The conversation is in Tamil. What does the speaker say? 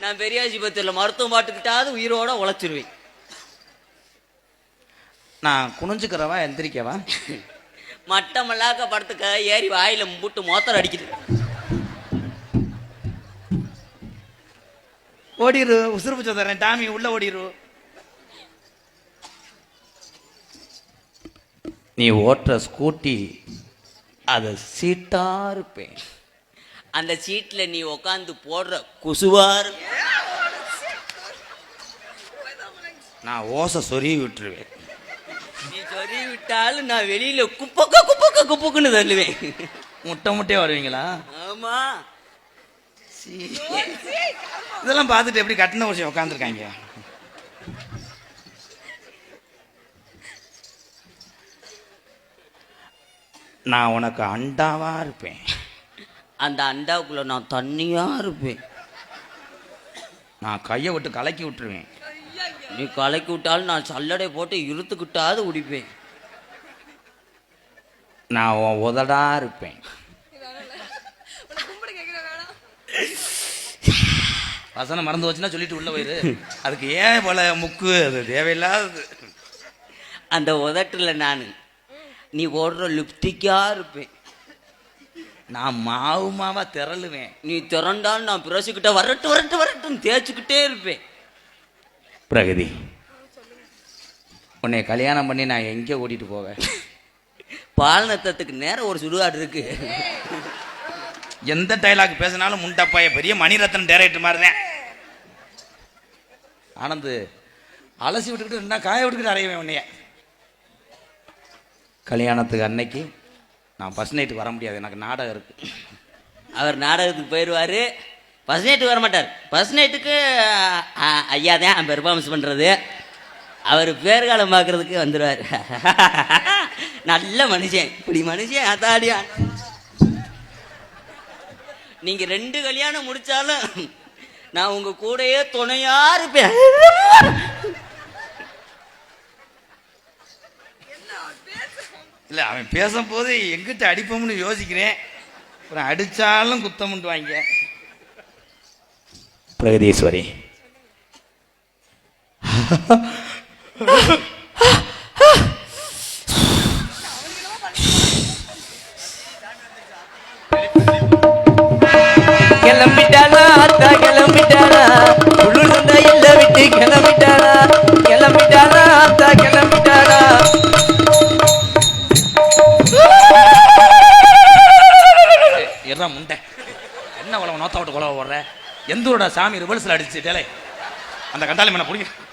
நான் பெரியாஜிபத்தியில் மருத்துவம் பாட்டுக்கிட்டாவது உயிரோட உழைச்சிருவேன். நான் குனிஞ்சுக்கிறவா எந்திரிக்கவா மட்டமல்லாக்க படத்துக்க ஏறி வாயில முட்டு மோத்தர் அடிக்குது. ஓடிரு உசுறு பிச்சை தரேன் டாமி உள்ள ஓடிரு. நீ ஓட்டுற ஸ்கூட்டி அது சீட்டா இருப்பேன். அந்த சீட்ல நீ உக்காந்து போடுற குசுவார் நான் ஓசை சொருவி விட்டுருவேன். நீ சொல்லி விட்டாலும் நான் வெளியில குப்பக்க குப்பக்க குப்புக்குன்னு தள்ளுவேன். முட்டை முட்டையே வருவீங்களா? ஆமா. இதெல்லாம் பார்த்துட்டு எப்படி கட்டின விஷயம் உட்காந்துருக்காங்க நான் உனக்கு அண்டாவா இருப்பேன். அந்த அண்டாவுக்குள்ள நான் தண்ணியா இருப்பேன். நான் கையை விட்டு கலக்கி விட்டுருவேன். நீ கலக்கி விட்டாலும் நான் சல்லடை போட்டு இழுத்துக்கிட்டாவது குடிப்பேன். நான் உன் உதடா இருப்பேன். வசனம் மறந்து வச்சுன்னா சொல்லிட்டு உள்ள போயிரு. அதுக்கு ஏன் போல முக்கு? அது தேவையில்லாதது. அந்த உதட்டுல நான் நீ ஓடுற லிப்டிக்கா இருப்பேன். நான் மாவு மாவா திரளுவேன். நீ திறண்டாலும் நான் பிரசுக்கிட்ட வரட்டு வரட்டு வரட்டுன்னு தேய்ச்சிக்கிட்டே இருப்பேன். பிரகதி உன்னை கல்யாணம் பண்ணி நான் எங்கே ஓட்டிட்டு போவேன்? பால் நத்தத்துக்கு நேரம் ஒரு சுடுகாடு இருக்கு. எந்த டைலாக் பேசினாலும் முண்டப்பாய பெரிய மணிரத்னம் டேரக்டர் மாதிரி தான். ஆனந்து அலசி விட்டுக்கிட்டு இருந்தா காய விட்டுக்கிட்டு அறையவேன் உன்னைய. கல்யாணத்துக்கு அன்னைக்கு நான் ஃபர்ஸ்ட் நைட்டுக்கு வர முடியாது. எனக்கு நாடகம் இருக்கு. அவர் நாடகத்துக்கு போயிடுவாரு ஃபர்ஸ்ட் நைட்டுக்கு வர மாட்டார் ஃபர்ஸ்ட் நைட்டுக்கு ஐயா தான் பெர்ஃபார்மன்ஸ் பண்ணுறது அவர் பேர்காலம் பார்க்கறதுக்கு வந்துடுவார் நல்ல மனுஷன். இப்படி மனுஷன் அதாடியா? நீங்கள் ரெண்டு கல்யாணம் முடித்தாலும் நான் உங்கள் கூடயே துணையாக இருப்பேன். இல்லை அவன் பேசும்போது எங்கிட்ட அடிப்போம்னு யோசிக்கிறேன். அப்புறம் அடித்தாலும் குத்தமுண்டு வாங்க பிரகதீஸ்வரி. கிளம்பிட்டாளா அத்தா கிளம்பிட்டாளா? உளுந்த இல்ல விட்டு கிளம்பிட்டாளா? கிளம்பிட்டாளா அத்தா கிளம்பிட்டாளா? எறா முண்டை. என்ன உலகம் நோத்த விட்டு குலவ போடுற? எந்த ஊரோட சாமி ரிவர்ஸில் அடிச்சுட்டேலே? அந்த கண்டாளி மனை பிடிக்க